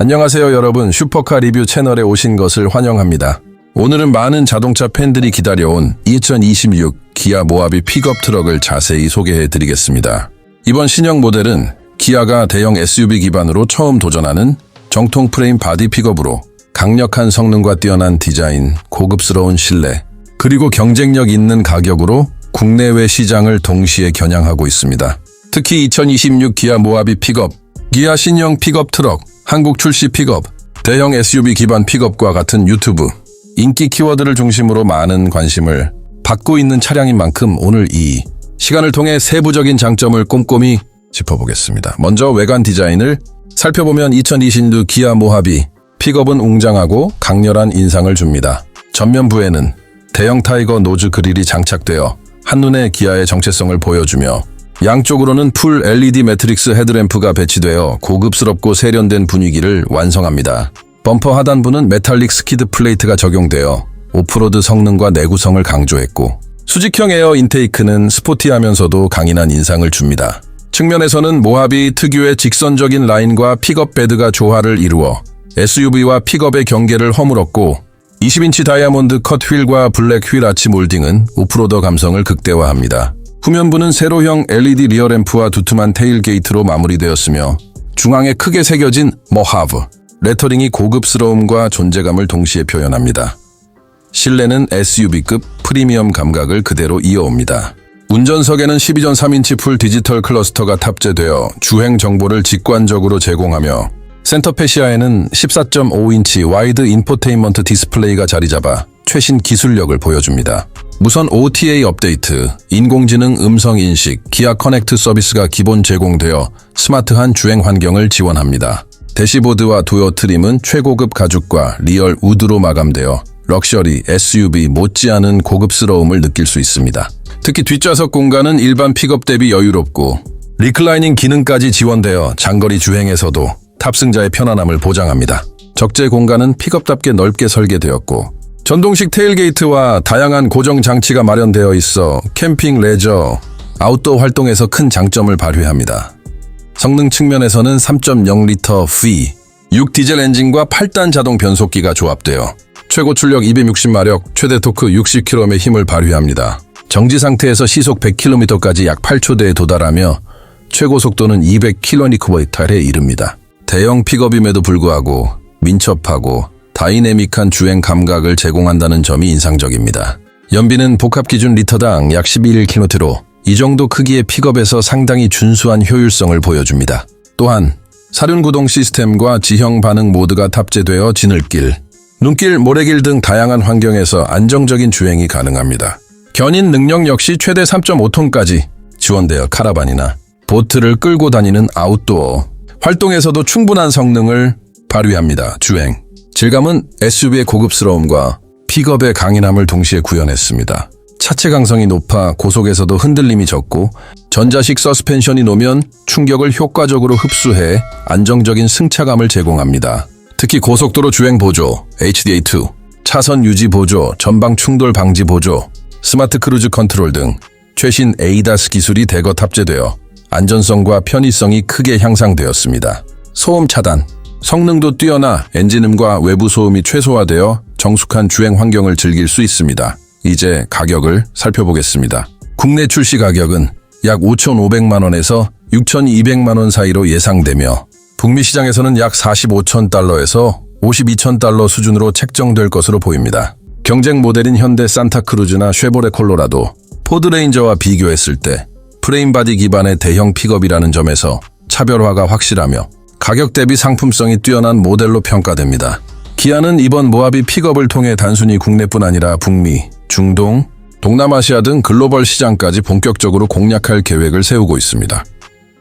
안녕하세요 여러분 슈퍼카 리뷰 채널에 오신 것을 환영합니다. 오늘은 많은 자동차 팬들이 기다려온 2026 기아 모하비 픽업 트럭을 자세히 소개해 드리겠습니다. 이번 신형 모델은 기아가 대형 SUV 기반으로 처음 도전하는 정통 프레임 바디 픽업으로 강력한 성능과 뛰어난 디자인, 고급스러운 실내, 그리고 경쟁력 있는 가격으로 국내외 시장을 동시에 겨냥하고 있습니다. 특히 2026 기아 모하비 픽업, 기아 신형 픽업 트럭, 한국 출시 픽업, 대형 SUV 기반 픽업과 같은 유튜브, 인기 키워드를 중심으로 많은 관심을 받고 있는 차량인 만큼 오늘 이 시간을 통해 세부적인 장점을 꼼꼼히 짚어보겠습니다. 먼저 외관 디자인을 살펴보면 2026 기아 모하비 픽업은 웅장하고 강렬한 인상을 줍니다. 전면부에는 대형 타이거 노즈 그릴이 장착되어 한눈에 기아의 정체성을 보여주며 양쪽으로는 풀 LED 매트릭스 헤드램프가 배치되어 고급스럽고 세련된 분위기를 완성합니다. 범퍼 하단부는 메탈릭 스키드 플레이트가 적용되어 오프로드 성능과 내구성을 강조했고 수직형 에어 인테이크는 스포티하면서도 강인한 인상을 줍니다. 측면에서는 모하비 특유의 직선적인 라인과 픽업 베드가 조화를 이루어 SUV와 픽업의 경계를 허물었고 20인치 다이아몬드 컷 휠과 블랙 휠 아치 몰딩은 오프로더 감성을 극대화합니다. 후면부는 세로형 LED 리어램프와 두툼한 테일게이트로 마무리되었으며 중앙에 크게 새겨진 머하브, 레터링이 고급스러움과 존재감을 동시에 표현합니다. 실내는 SUV급 프리미엄 감각을 그대로 이어옵니다. 운전석에는 12전 3인치 풀 디지털 클러스터가 탑재되어 주행 정보를 직관적으로 제공하며 센터 페시아에는 14.5인치 와이드 인포테인먼트 디스플레이가 자리 잡아 최신 기술력을 보여줍니다. 무선 OTA 업데이트, 인공지능 음성 인식, 기아 커넥트 서비스가 기본 제공되어 스마트한 주행 환경을 지원합니다. 대시보드와 도어 트림은 최고급 가죽과 리얼 우드로 마감되어 럭셔리 SUV 못지않은 고급스러움을 느낄 수 있습니다. 특히 뒷좌석 공간은 일반 픽업 대비 여유롭고 리클라이닝 기능까지 지원되어 장거리 주행에서도 탑승자의 편안함을 보장합니다. 적재 공간은 픽업답게 넓게 설계되었고 전동식 테일게이트와 다양한 고정 장치가 마련되어 있어 캠핑, 레저, 아웃도어 활동에서 큰 장점을 발휘합니다. 성능 측면에서는 3.0리터 V, 6 디젤 엔진과 8단 자동 변속기가 조합되어 최고 출력 260마력, 최대 토크 60km의 힘을 발휘합니다. 정지 상태에서 시속 100km까지 약 8초대에 도달하며 최고 속도는 200km에 이릅니다. 대형 픽업임에도 불구하고 민첩하고 다이내믹한 주행 감각을 제공한다는 점이 인상적입니다. 연비는 복합 기준 리터당 약 11km로 이 정도 크기의 픽업에서 상당히 준수한 효율성을 보여줍니다. 또한 사륜 구동 시스템과 지형 반응 모드가 탑재되어 지늘길, 눈길, 모래길 등 다양한 환경에서 안정적인 주행이 가능합니다. 견인 능력 역시 최대 3.5톤까지 지원되어 카라반이나 보트를 끌고 다니는 아웃도어 활동에서도 충분한 성능을 발휘합니다. 주행 질감은 SUV의 고급스러움과 픽업의 강인함을 동시에 구현했습니다. 차체 강성이 높아 고속에서도 흔들림이 적고 전자식 서스펜션이 놓으면 충격을 효과적으로 흡수해 안정적인 승차감을 제공합니다. 특히 고속도로 주행 보조, HDA2, 차선 유지 보조, 전방 충돌 방지 보조, 스마트 크루즈 컨트롤 등 최신 ADAS 기술이 대거 탑재되어 안전성과 편의성이 크게 향상되었습니다. 소음 차단, 성능도 뛰어나 엔진음과 외부 소음이 최소화되어 정숙한 주행 환경을 즐길 수 있습니다. 이제 가격을 살펴보겠습니다. 국내 출시 가격은 약 5,500만 원에서 6,200만 원 사이로 예상되며 북미 시장에서는 약 45천 달러에서 52천 달러 수준으로 책정될 것으로 보입니다. 경쟁 모델인 현대 산타크루즈나 쉐보레 콜로라도, 포드레인저와 비교했을 때 프레임 바디 기반의 대형 픽업이라는 점에서 차별화가 확실하며 가격 대비 상품성이 뛰어난 모델로 평가됩니다. 기아는 이번 모하비 픽업을 통해 단순히 국내뿐 아니라 북미, 중동, 동남아시아 등 글로벌 시장까지 본격적으로 공략할 계획을 세우고 있습니다.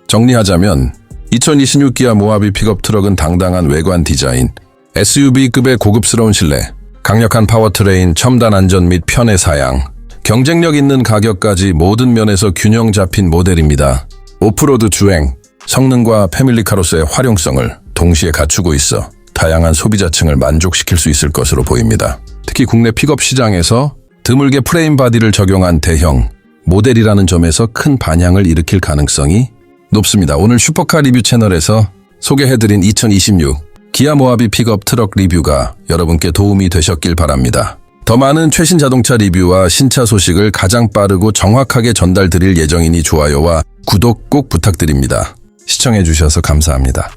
정리하자면 2026 기아 모하비 픽업 트럭은 당당한 외관 디자인, SUV급의 고급스러운 실내, 강력한 파워트레인, 첨단 안전 및 편의 사양, 경쟁력 있는 가격까지 모든 면에서 균형 잡힌 모델입니다. 오프로드 주행, 성능과 패밀리카로서의 활용성을 동시에 갖추고 있어 다양한 소비자층을 만족시킬 수 있을 것으로 보입니다. 특히 국내 픽업 시장에서 드물게 프레임 바디를 적용한 대형 모델이라는 점에서 큰 반향을 일으킬 가능성이 높습니다. 오늘 슈퍼카 리뷰 채널에서 소개해드린 2026 기아 모하비 픽업 트럭 리뷰가 여러분께 도움이 되셨길 바랍니다. 더 많은 최신 자동차 리뷰와 신차 소식을 가장 빠르고 정확하게 전달드릴 예정이니 좋아요와 구독 꼭 부탁드립니다. 시청해주셔서 감사합니다.